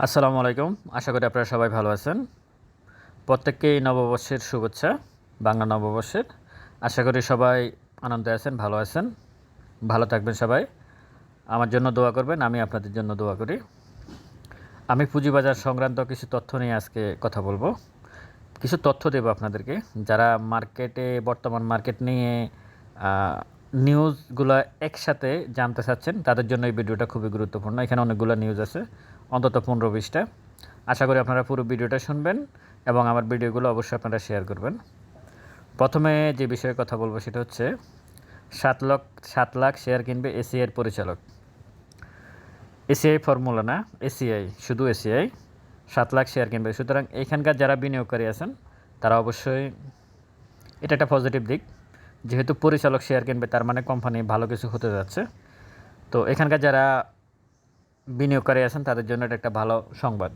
আসসালামু আলাইকুম। আশা করি আপনারা সবাই ভালো আছেন। প্রত্যেককেই নববর্ষের শুভেচ্ছা, বাংলা নববর্ষের। আশা করি সবাই আনন্দে আছেন, ভালো আছেন। ভালো থাকবেন সবাই। আমার জন্য দোয়া করবেন, আমি আপনাদের জন্য দোয়া করি। আমি পুঁজিবাজার সংক্রান্ত কিছু তথ্য নিয়ে আজকে কথা বলব। কিছু তথ্য দেবো আপনাদেরকে। যারা মার্কেটে, বর্তমান মার্কেট নিয়ে নিউজগুলো একসাথে জানতে চাচ্ছেন, তাদের জন্য এই ভিডিওটা খুবই গুরুত্বপূর্ণ। এখানে অনেকগুলো নিউজ আছে। অন্তত পনেরো বিশটা। আশা করি আপনারা পুরো ভিডিওটা শুনবেন এবং আমার ভিডিওগুলো অবশ্যই আপনারা শেয়ার করবেন। প্রথমে যে বিষয়ে কথা বলব সেটা হচ্ছে, সাত লাখ সাত লাখ শেয়ার কিনবে এসিআইয়ের পরিচালক। এসিআই ফর্মুলা না এসিআই শুধু এসিআই সাত লাখ শেয়ার কিনবে। সুতরাং এখানকার যারা বিনিয়োগকারী আছেন, তারা অবশ্যই এটা একটা পজিটিভ দিক। যেহেতু পরিচালক শেয়ার কিনবে, তার মানে কোম্পানি ভালো কিছু হতে যাচ্ছে। তো এখানকার যারা বিনিয়োগকারী আছেন, তাদের জন্য এটা একটা ভালো সংবাদ।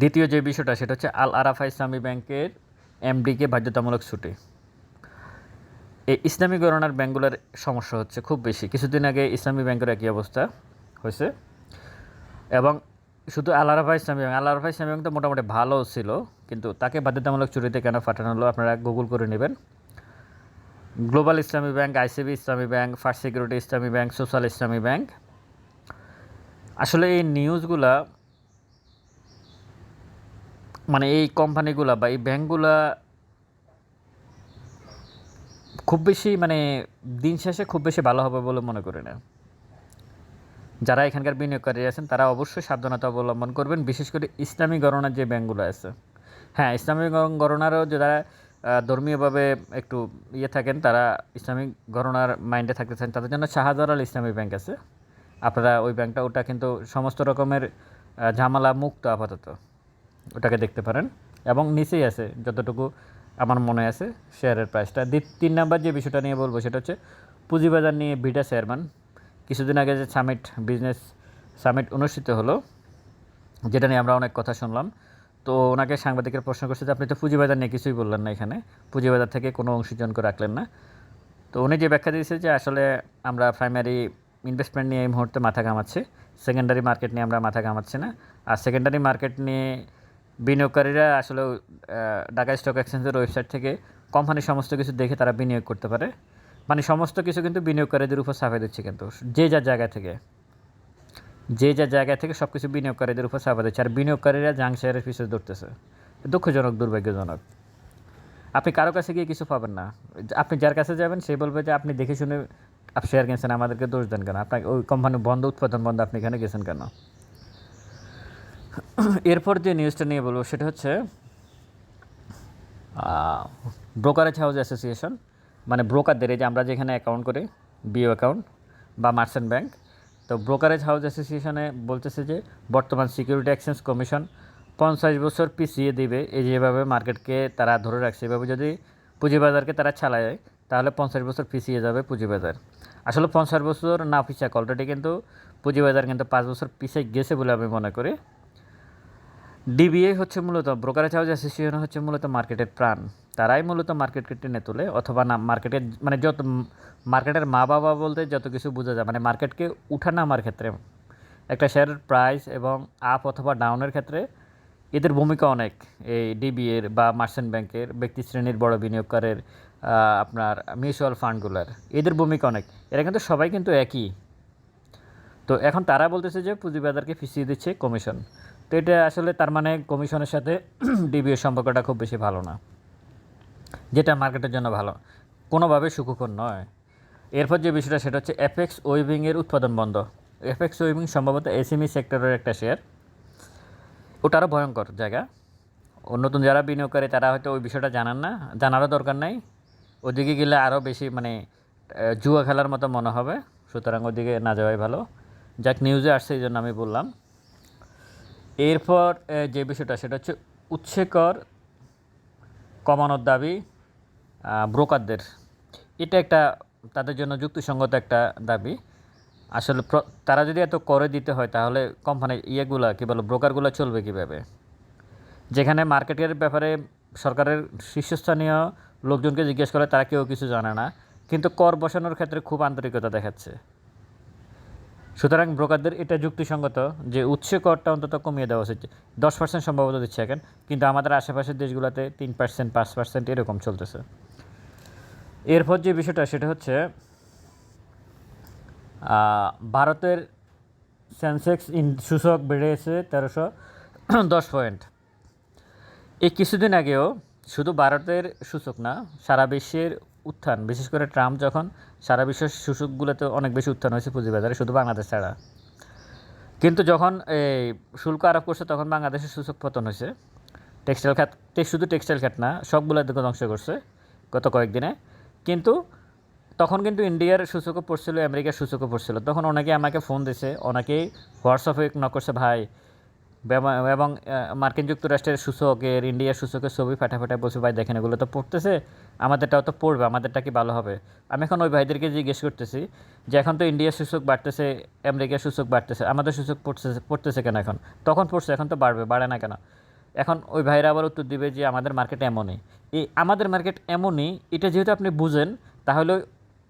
দ্বিতীয় যে বিষয়টা, সেটা হচ্ছে আল আরাফা ইসলামী ব্যাংকের এমডিকে বাধ্যতামূলক ছুটি। এই ইসলামী গণনার ব্যাংকগুলোর সমস্যা হচ্ছে খুব বেশি। কিছুদিন আগে ইসলামী ব্যাংকের একই অবস্থা হয়েছে। এবং শুধু আল আরাফা ইসলামী ব্যাংক, আল আরাফা ইসলামী ব্যাংক তো মোটামুটি ভালো ছিল, কিন্তু তাকে বাধ্যতামূলক ছুটিতে কেন পাঠানো হলো, আপনারা গুগল করে নেবেন। Global Islami bank, ICB Islami bank, first security Islami bank, social Islami bank আসলে এই নিউজগুলা মানে এই কোম্পানিগুলা বা এই ব্যাংকগুলা খুব বেশি মানে দিন শেষে খুব বেশি ভালো হবে বলে মনে করি না। যারা এখানকার বিনিয়োগকারী আছেন, তারা অবশ্যই সাবধানতা অবলম্বন করবেন, বিশেষ করে ইসলামী গণনার যে ব্যাংকগুলো আছে। হ্যাঁ ইসলামী গণনারও যারা ধর্মীয়ভাবে একটু ইয়ে থাকেন, তারা ইসলামিক গণনার মাইন্ডে থাকতে চান তাদের জন্য শাহজালাল ইসলামী ব্যাংক আছে। আপনারা ওই ব্যাংকটা, ওটা কিন্তু সমস্ত রকমের ঝামেলা মুক্ত আপাতত। ওটাকে দেখতে পারেন। এবং নিচেই আছে, যতটুকু আমার মনে আছে, শেয়ারের প্রাইসটা। তিন নাম্বার যে বিষয়টা নিয়ে বলব, সেটা হচ্ছে পুঁজিবাজার নিয়ে বিটা চেয়ারম্যান। কিছুদিন আগে যে সামিট, বিজনেস সামিট অনুষ্ঠিত হলো, যেটা নিয়ে আমরা অনেক কথা শুনলাম। তো ওনাকে সাংবাদিকের প্রশ্ন করছে যে, আপনি তো পুঁজিবাজার নিয়ে কিছুই বললেন না এখানে। পুঁজিবাজার থেকে কোনো অংশীজনকে রাখলেন না। তো উনি যে ব্যাখ্যা দিয়েছে যে, আসলে আমরা প্রাইমারি ইনভেস্টমেন্ট নিয়ে এই মুহূর্তে মাথা ঘামাচ্ছি। সেকেন্ডারি মার্কেট নিয়ে আমরা মাথা ঘামাচ্ছি না। আর সেকেন্ডারি মার্কেট নিয়ে বিনিয়োগকারীরা আসলে ঢাকা স্টক এক্সচেঞ্জের ওয়েবসাইট থেকে কোম্পানির সমস্ত কিছু দেখে তারা বিনিয়োগ করতে পারে। মানে সমস্ত কিছু কিন্তু বিনিয়োগকারীদের উপর চাপে দিচ্ছে কিন্তু। যে যার জায়গা থেকে, যে যা জায়গা থেকে সব কিছু বিনিয়োগকারীদের উপর চাপা দিচ্ছে। আর বিনিয়োগকারীরা জাং শেয়ারের পিছনে ধরতেছে দুঃখজনক, দুর্ভাগ্যজনক। আপনি কারও কাছে গিয়ে কিছু পাবেন না। আপনি যার কাছে যাবেন, সে বলবে যে, আপনি দেখে শুনে শেয়ার কিনছেন, আমাদেরকে দোষ দেন কেন? আপনাকে ওই কোম্পানি বন্ধ, উৎপাদন বন্ধ, আপনি এখানে গেছেন কেন? এরপর যে নিউজটা নিয়ে বলব, সেটা হচ্ছে ব্রোকারেজ হাউস অ্যাসোসিয়েশন মানে ব্রোকারদের এই যে আমরা যেখানে অ্যাকাউন্ট করি বিও অ্যাকাউন্ট বা মার্চেন্ট ব্যাংক তো ব্রোকারেজ হাউস অ্যাসোসিয়েশনে বলতেছে যে, বর্তমান সিকিউরিটি এক্সচেঞ্জ কমিশন পঞ্চাশ বছর পিছিয়ে দিবে, এই যেভাবে মার্কেটকে তারা ধরে রাখছে। এভাবে যদি পুঁজিবাজারকে তারা চালায় তাহলে পঞ্চাশ বছর পিছিয়ে যাবে পুঁজিবাজার আসলে পঞ্চাশ বছর না পিছাক অলরেডি কিন্তু পুঁজিবাজার কিন্তু পাঁচ বছর পিছিয়ে গেছে বলে আমি মনে করি। ডিবিএ হচ্ছে মূলত ব্রোকারেজ হাউস অ্যাসোসিয়েশন হচ্ছে মূলত মার্কেটের প্রাণ তারাই মূলত মার্কেটকে টেনে তোলে অথবা না মার্কেটের মানে যত মার্কেটের মা বাবা বলতে যত কিছু বোঝা যায় মানে মার্কেটকে উঠানামার ক্ষেত্রে, একটা শেয়ারের প্রাইস এবং আপ অথবা ডাউনের ক্ষেত্রে এদের ভূমিকা অনেক। এই ডিবিএর বা মার্চেন্ট ব্যাংকের ব্যক্তি শ্রেণির বড় বিনিয়োগকারের আপনার মিউচুয়াল ফান্ডগুলোর। এদের ভূমিকা অনেক। এরা কিন্তু সবাই কিন্তু একই। তো এখন তারা বলতেছে যে পুঁজিবাজারকে ফিসিয়ে দিচ্ছে কমিশন। তো এটা আসলে তার মানে কমিশনের সাথে ডিবিএর সম্পর্কটা খুব বেশি ভালো না। যেটা মার্কেটের জন্য ভালো। কোনোভাবে সুখকর নয়। এরপর যে বিষয়টা, সেটা হচ্ছে এফএক্স ওয়েভিংয়ের উৎপাদন বন্ধ। এফএক্স ওয়েভিং সম্ভবত এসএমই সেক্টরের একটা শেয়ার। ওটা আরও ভয়ঙ্কর জায়গা। নতুন যারা বিনিয়োগ করে তারা হয়তো ওই বিষয়টা জানান না। জানারও দরকার নাই। ওদিকে গেলে আরও বেশি মানে জুয়া খেলার মতো মনে হবে। সুতরাং ওদিকে না যাওয়াই ভালো। যাক নিউজে আসছে এই জন্য আমি বললাম। এরপর যে বিষয়টা, সেটা হচ্ছে উৎসেকর কমানোর দাবি ব্রোকারদের। এটা একটা তাদের জন্য যুক্তিসঙ্গত একটা দাবি। আসলে তারা যদি এত করে দিতে হয়, তাহলে কোম্পানির ইয়েগুলা কী বলো, ব্রোকারগুলো চলবে কীভাবে? যেখানে মার্কেটের ব্যাপারে সরকারের শীর্ষস্থানীয় লোকজনকে জিজ্ঞেস করে, তারা কেউ কিছু জানে না। কিন্তু কর বসানোর ক্ষেত্রে খুব আন্তরিকতা দেখাচ্ছে। সুতরাং ব্রোকারদের এটা যুক্তিসঙ্গত যে উৎসে করটা অন্তত কমিয়ে দেওয়া উচিত। দশ পার্সেন্ট সম্ভবত দিচ্ছে এখন, কিন্তু আমাদের আশেপাশের দেশগুলোতে তিন পার্সেন্ট পাঁচ পার্সেন্ট এরকম চলতেছে। এরপর যে বিষয়টা, সেটা হচ্ছে ভারতের সেন্সেক্স ইন সূচক বেড়েছে তেরোশো দশ পয়েন্ট। এই কিছুদিন আগেও শুধু ভারতের সূচক না, সারা বিশ্বের উত্থান। বিশেষ করে ট্রাম্প যখন সারা বিশ্বের সূচকগুলোতে অনেক বেশি উত্থান হয়েছে পুঁজিবাজারে, শুধু বাংলাদেশ ছাড়া। কিন্তু যখন এই শুল্ক আরোপ করছে, তখন বাংলাদেশের সূচক পতন হয়েছে। টেক্সটাইল খাত শুধু টেক্সটাইল খাত না সবগুলো দিকে ধ্বংস করছে গত কয়েকদিনে। কিন্তু তখন কিন্তু ইন্ডিয়ার সূচকও পড়ছিল, আমেরিকার সূচকও পড়ছিল। তখন অনেকে আমাকে ফোন দিছে, অনেকেই হোয়াটসঅ্যাপে নক করছে, ভাই এবং মার্কিন যুক্তরাষ্ট্রের সূচকের, ইন্ডিয়ার সূচকের ছবি ফাটা ফাটা বসে ভাই, দেখেন এগুলো তো পড়তেছে, আমাদেরটাও তো পড়বে, আমাদেরটা কি ভালো হবে? আমি এখন ওই ভাইদেরকে জিজ্ঞেস করতেছি যে, এখন তো ইন্ডিয়ার সূচক বাড়তেছে, আমেরিকার সূচক বাড়তেছে, আমাদের সূচক পড়তেছে পড়তেছে কেন এখন? তখন পড়ছে, এখন তো বাড়বে, বাড়ে না কেন? এখন ওই ভাইরা আবার উত্তর দিবে যে, আমাদের মার্কেট এমনই। এই আমাদের মার্কেট এমনই, এটা যেহেতু আপনি বুঝেন, তাহলে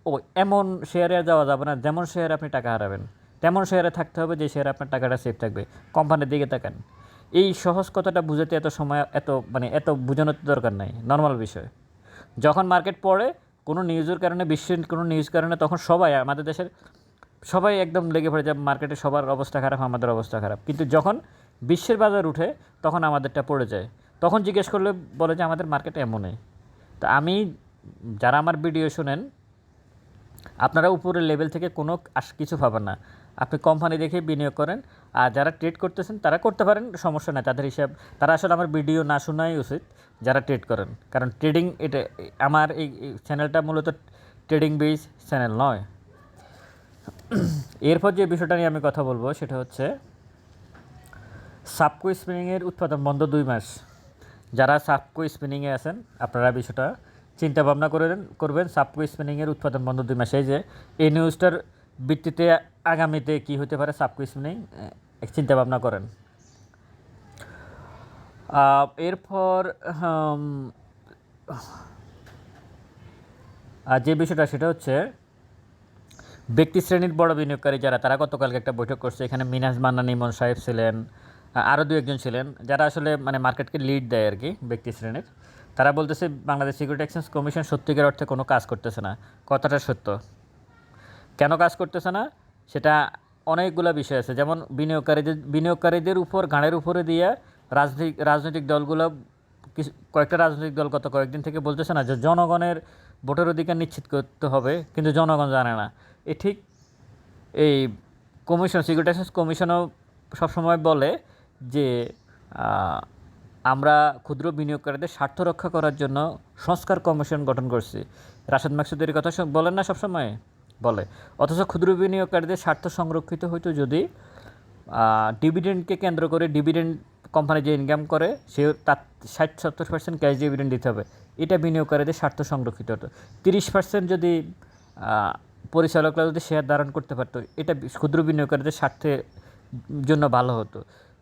ও, এমন শেয়ারে যাওয়া যাবে না, যেমন শেয়ারে আপনি টাকা হারাবেন। তেমন শেয়ারে থাকতে হবে যে শেয়ারে আপনার টাকাটা সেফ থাকবে। কোম্পানির দিকে তাকান। এই সহজ কথাটা বুঝাতে এত সময়, এত মানে এত বোঝানোর দরকার নাই। নর্মাল বিষয়। যখন মার্কেট পড়ে, কোনো নিউজের কারণে, বিশ্বের কোনো নিউজ কারণে, তখন সবাই, আমাদের দেশের সবাই একদম লেগে পড়ে যায় মার্কেটে সবার অবস্থা খারাপ, আমাদের অবস্থা খারাপ। কিন্তু যখন বিশ্বের বাজার উঠে, তখন আমাদেরটা পড়ে যায়। তখন জিজ্ঞেস করলে বলে যে আমাদের মার্কেট এমনই। তা আমি, যারা আমার ভিডিও শোনেন, আপনারা উপরের লেভেল থেকে কোনো কিছু পাবেন না। আপনি কোম্পানি দেখে বিনিয়োগ করেন, আর যারা ট্রেড করতেছেন তারা করতে পারেন, সমস্যা নাই। তাদের হিসাব, তারা আসলে আমার ভিডিও না শোনাই উচিত যারা ট্রেড করেন। কারণ ট্রেডিং এটা, আমার এই চ্যানেলটা মূলত ট্রেডিং বেস চ্যানেল নয়। এরপর যে বিষয়টা নিয়ে আমি কথা বলব, সেটা হচ্ছে সাবকো স্পিনিংয়ের উৎপাদন বন্ধ দুই মাস। যারা সাবকো স্পিনিংয়ে আছেন, আপনারা বিষয়টা চিন্তা ভাবনা করেন করবেন। সাবকো স্পিনিংয়ের উৎপাদন বন্ধ দুই মাস। এই যে, এই নিউজটার ভিত্তিতে আগামীতে কি হতে পারে সাবকো স্পিনিং চিন্তা ভাবনা করেন। এরপর যে বিষয়টা সেটা হচ্ছে, ব্যক্তি শ্রেণির বড় বিনিয়োগকারী যারা, তারা গতকালকে একটা বৈঠক করছে, এখানে মিনাজ মান্নান, ইমন সাহেব ছিলেন আরও দু একজন ছিলেন, যারা আসলে মানে মার্কেটকে লিড দেয় আর কি, ব্যক্তি শ্রেণির। তারা বলতেছে, বাংলাদেশ সিকিউরিটি এক্সচেঞ্জ কমিশন সত্যিকার অর্থে কোনো কাজ করতেছে না। কথাটা সত্য। কেন কাজ করতেছে না? সেটা অনেকগুলো বিষয় আছে। যেমন বিনিয়োগকারীদের বিনিয়োগকারীদের উপর গাঁড়ের উপরে দিয়ে রাজনৈতিক রাজনৈতিক দলগুলো কিছু, কয়েকটা রাজনৈতিক দল গত কয়েকদিন থেকে বলতেছে না যে জনগণের ভোটের অধিকার নিশ্চিত করতে হবে, কিন্তু জনগণ জানে না। এ ঠিক এই কমিশন, সিকিউরিটি এক্সচেঞ্জ কমিশনও সবসময় বলে যে আমরা ক্ষুদ্র বিনিয়োগকারীদের স্বার্থ রক্ষা করার জন্য সংস্কার কমিশন গঠন করছি। রাশেদ মাকসুদের কথা বলেন না সবসময়? বলে। অথচ ক্ষুদ্র বিনিয়োগকারীদের স্বার্থ সংরক্ষিত হইতো যদি ডিভিডেন্ডকে কেন্দ্র করে ডিভিডেন্ড কোম্পানি যে ইনকাম করে, সে তার ষাট, সত্তর পার্সেন্ট ক্যাশ ডিভিডেন্ড দিতে হবে। এটা বিনিয়োগকারীদের স্বার্থ সংরক্ষিত হতো। তিরিশ পার্সেন্ট যদি পরিচালকরা যদি শেয়ার ধারণ করতে পারতো, এটা ক্ষুদ্র বিনিয়োগকারীদের স্বার্থের জন্য ভালো হতো।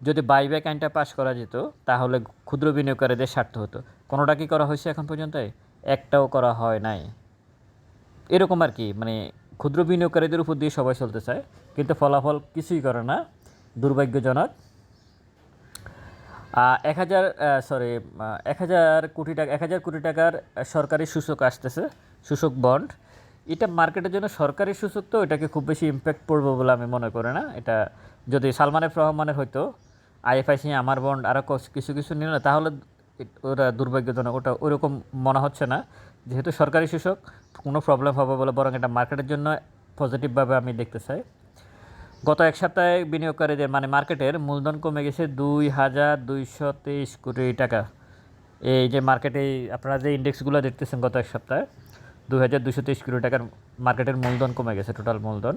যদি বাইব্যাক আইনটা পাস করা যেত, তাহলে ক্ষুদ্র বিনিয়োগকারীদের স্বার্থ হতো। কোনোটা কি করা হয়েছে এখন পর্যন্ত? একটাও করা হয় নাই। এরকম আর কি মানে ক্ষুদ্র বিনিয়োগকারীদের উপর দিয়ে সবাই চলতে চায়, কিন্তু ফলাফল কিছুই করে না, দুর্ভাগ্যজনক। এক হাজার সরি এক হাজার কোটি টাকা, এক হাজার কোটি টাকার সরকারি সূচক আসতেছে, সূচক বন্ড এটা মার্কেটের জন্য সরকারি সূচক তো এটাকে খুব বেশি ইম্প্যাক্ট পড়বে বলে আমি মনে করি না। এটা যদি সালমান এফ রহমানের হয়তো আইএফআইসি আমার বন্ড আরও কিছু কিছু নিল, তাহলে ওরা দুর্ভাগ্যজনক, ওটা ওরকম মনে হচ্ছে না। যেহেতু সরকারি সূচক, কোনো প্রবলেম হবে বলে বরং এটা মার্কেটের জন্য পজিটিভভাবে আমি দেখতে চাই। গত এক সপ্তাহে বিনিয়োগকারীদের মানে মার্কেটের মূলধন কমে গেছে দুই হাজার দুইশো তেইশ কোটি টাকা। এই যে মার্কেটে আপনারা যে ইন্ডেক্সগুলো দেখতেছেন গত এক সপ্তাহে, দুই হাজার দুশো তেইশ কোটি টাকার মার্কেটের মূলধন কমে গেছে টোটাল মূলধন।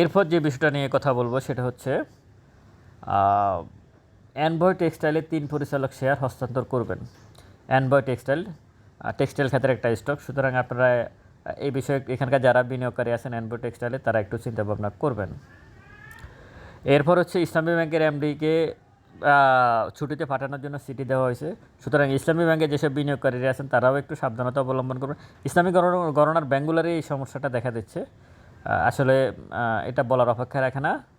এরপর যে বিষয়টা নিয়ে কথা বলব সেটা হচ্ছে অ্যানবয় টেক্সটাইলের তিন পরিচালক শেয়ার হস্তান্তর করবেন। অ্যানবয় টেক্সটাইল টেক্সটাইল খাতের একটা স্টক সুতরাং আপনারা এই বিষয়ে এখানকার যারা বিনিয়োগকারী আছেন অ্যানবয় টেক্সটাইলে তারা একটু চিন্তা ভাবনা করবেন। এরপর হচ্ছে ইসলামী ব্যাংকের এমডিকে ছুটিতে পাঠানোর জন্য সিটি দেওয়া হয়েছে। সুতরাং ইসলামী ব্যাংকে যেসব বিনিয়োগকারীরা আছেন, তারাও একটু সাবধানতা অবলম্বন করবেন। ইসলামী গণনা- গণনার ব্যাঙ্কগুলোরই এই সমস্যাটা দেখা দিচ্ছে। আসলে এটা বলার অপেক্ষা রাখে না।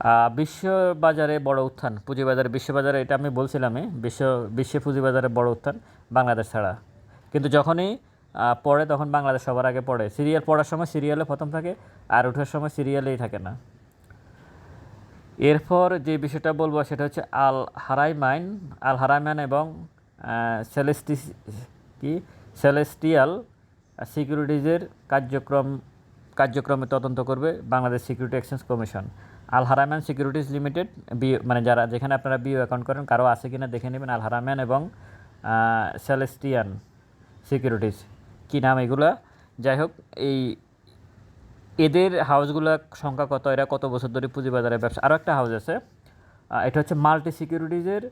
আহ, বিশ্ব বাজারে বড় উত্থান পুঁজিবাজারে বিশ্ববাজারে এটা আমি বলছিলামই বিশ্ব বিশ্ব পুঁজিবাজারে বড় উত্থান বাংলাদেশ ছাড়া। কিন্তু যখনই পড়ে তখন বাংলাদেশ সবার আগে পড়ে। সিরিয়াল পড়ার সময় সিরিয়ালে প্রথম থাকে আর ওঠার সময় সিরিয়ালেই থাকে না। এরপর যে বিষয়টা বলব সেটা হচ্ছে আল হারাইমাইন আল হারাইমাইন এবং সেলেস্টি কি? সেলেস্টিয়াল সিকিউরিটিজের কার্যক্রম কার্যক্রমে তদন্ত করবে Bangladesh security exchange commission. Al Haramain securities limited, B মানে যারা, যেখানে আপনারা বিও অ্যাকাউন্ট করেন, কারও আছে কি না দেখে নেবেন আল হারাম্যান এবং সেলেস্টিয়ান সিকিউরিটিজ। কী নাম এগুলা? যাই হোক, এই এদের হাউসগুলোর সংখ্যা কত? এরা কত বছর ধরে পুঁজিবাজারে ব্যবসা আরও একটা হাউস আছে এটা হচ্ছে মাল্টি সিকিউরিটিজের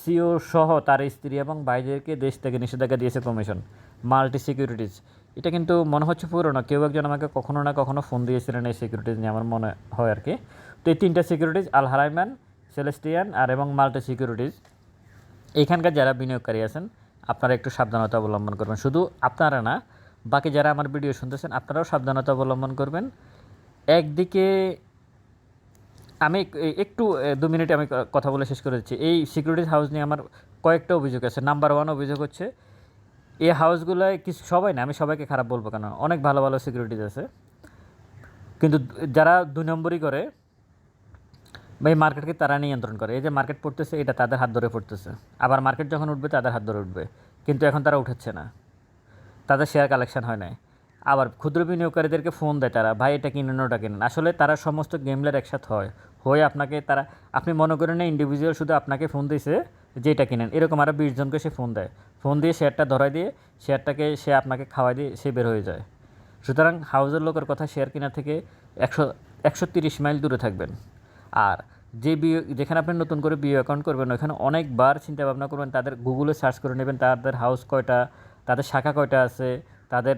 সিও সহ তার স্ত্রী এবং ভাইদেরকে দেশ থেকে নিষেধাজ্ঞা দিয়েছে কমিশন, মাল্টি সিকিউরিটিজ। এটা কিন্তু মনে হচ্ছে পুরনো। কেউ একজন আমাকে কখনো না কখনো ফোন দিয়েছিলেন এই সিকিউরিটিজ নিয়ে, আমার মনে হয় আর কি। তো এই তিনটা সিকিউরিটিজ আল হারাইম্যান সেলেস্টিয়ান আর এবং মাল্টি সিকিউরিটিজ এখানকার যারা বিনিয়োগকারী আছেন, আপনারা একটু সাবধানতা অবলম্বন করবেন। শুধু আপনারা না, বাকি যারা আমার ভিডিও শুনতেছেন, আপনারাও সাবধানতা অবলম্বন করবেন। একদিকে আমি একটু দু মিনিটে আমি কথা বলে শেষ করে দিচ্ছি। এই সিকিউরিটি হাউস নিয়ে আমার কয়েকটা অভিযোগ আছে। নাম্বার ওয়ান অভিযোগ হচ্ছে এই হাউসগুলোয় কিছু সবাই না, আমি সবাইকে খারাপ বলব কেন? অনেক ভালো ভালো সিকিউরিটিজ আছে। কিন্তু যারা দুই নম্বরই করে বা এই মার্কেটকে তারা নিয়ন্ত্রণ করে। এই যে মার্কেট পড়তেছে, এটা তাদের হাত ধরে পড়তেছে। আবার মার্কেট যখন উঠবে, তাদের হাত ধরে উঠবে। কিন্তু এখন তারা উঠাচ্ছে না। তাদের শেয়ার কালেকশন হয় নাই। আবার ক্ষুদ্র বিনিয়োগকারীদেরকে ফোন দেয় তারা, ভাই, এটা কিনেন, ওটা কিনেন। আসলে তারা সমস্ত গেমলার একসাথে হয়। হয়ে আপনাকে তারা, আপনি মনে করেন না ইন্ডিভিজুয়াল শুধু আপনাকে ফোন দিয়েছে যে এটা কিনেন। এরকম আরও বিশ জনকে সে ফোন দেয়। ফোন দিয়ে শেয়ারটা ধরাই দিয়ে শেয়ারটাকে সে আপনাকে খাওয়াই দিয়ে সে বের হয়ে যায়। সুতরাং হাউজের লোকের কথা শেয়ার কেনা থেকে একশো একশো তিরিশ মাইল দূরে থাকবেন। আর যে বিও যেখানে আপনি নতুন করে বিও অ্যাকাউন্ট করবেন ওখানে অনেকবার চিন্তা ভাবনা করবেন, তাদের গুগলে সার্চ করে নেবেন, তাদের হাউস কয়টা, তাদের শাখা কয়টা আছে, তাদের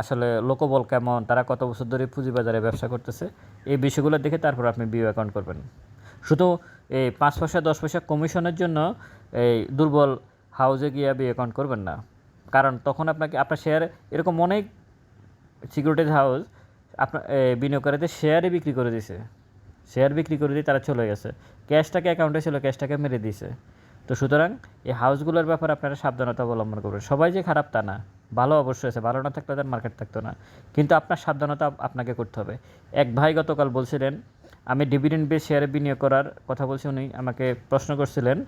আসলে লোকবল কেমন, তারা কত বছর ধরে পুঁজিবাজারে ব্যবসা করতেছে, এই বিষয়গুলো দেখে তারপর আপনি বিও অ্যাকাউন্ট করবেন। শুধু এই পাঁচ পয়সা, দশ পয়সা কমিশনের জন্য এই দুর্বল হাউজে গিয়ে বিও অ্যাকাউন্ট করবেন না। কারণ তখন আপনাকে, আপনার শেয়ার এরকম অনেক সিকিউরিটিজ হাউস আপনার বিনিয়োগকারীদের শেয়ারে বিক্রি করে দিছে। শেয়ার বিক্রি করে দিয়ে তারা চলে গেছে। ক্যাশটাকে অ্যাকাউন্টে ছিল ক্যাশটাকে মেরে দিছে। তো সুতরাং এই হাউসগুলোর ব্যাপারে আপনারা সাবধানতা অবলম্বন করবেন। সবাই যে খারাপ তা না। ভালো অবশ্যই আছে, ভালো না থাকলে তাদের মার্কেট থাকতো না। কিন্তু আপনার সাবধানতা আপনাকে করতে হবে। এক ভাই গতকাল বলছিলেন আমি ডিভিডেন্ড বেস শেয়ারে বিনিয়োগ করার কথা বলছি উনি আমাকে প্রশ্ন করছিলেন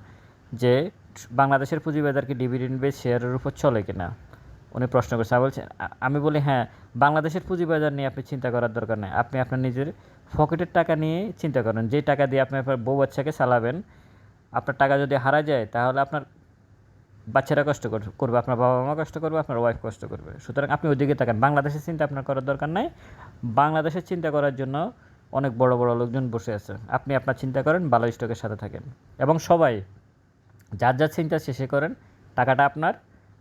যে বাংলাদেশের পুঁজিবাজার কি ডিভিডেন্ড বেস শেয়ারের উপর চলে কিনা। উনি প্রশ্ন করছে আমি বলছি আমি বলি হ্যাঁ বাংলাদেশের পুঁজিবাজার নিয়ে আপনি চিন্তা করার দরকার নেই। আপনি আপনার নিজের পকেটের টাকা নিয়ে চিন্তা করেন। যে টাকা দিয়ে আপনি আপনার বউ বাচ্চাকে চালাবেন, আপনার টাকা যদি হারা যায়, তাহলে আপনার বাচ্চারা কষ্ট কর- করবে, আপনার বাবা মা কষ্ট করবে, আপনার ওয়াইফ কষ্ট করবে। সুতরাং আপনি ওইদিকে তাকান। বাংলাদেশের চিন্তা আপনার করার দরকার নাই। বাংলাদেশের চিন্তা করার জন্য অনেক বড় বড় লোকজন বসে আছে আপনি আপনার চিন্তা করেন ভালো স্টকের সাথে থাকেন। এবং সবাই, যার যার চিন্তা শেষে করেন, টাকাটা আপনার।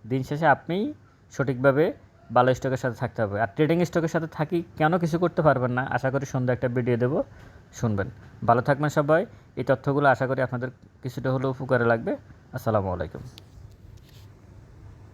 দিন শেষে আপনিই সঠিকভাবে ভালো স্টকের সাথে থাকতে হবে। আর ট্রেডিং স্টকের সাথে থাকি কেন কিছু করতে পারবেন না, আশা করি সন্ধ্যা একটা ভিডিও দেবো। শুনবেন। ভালো থাকবেন সবাই। এই তথ্যগুলো আশা করি আপনাদের কিছুটা হলেও উপকারে লাগবে। আসসালামু আলাইকুম।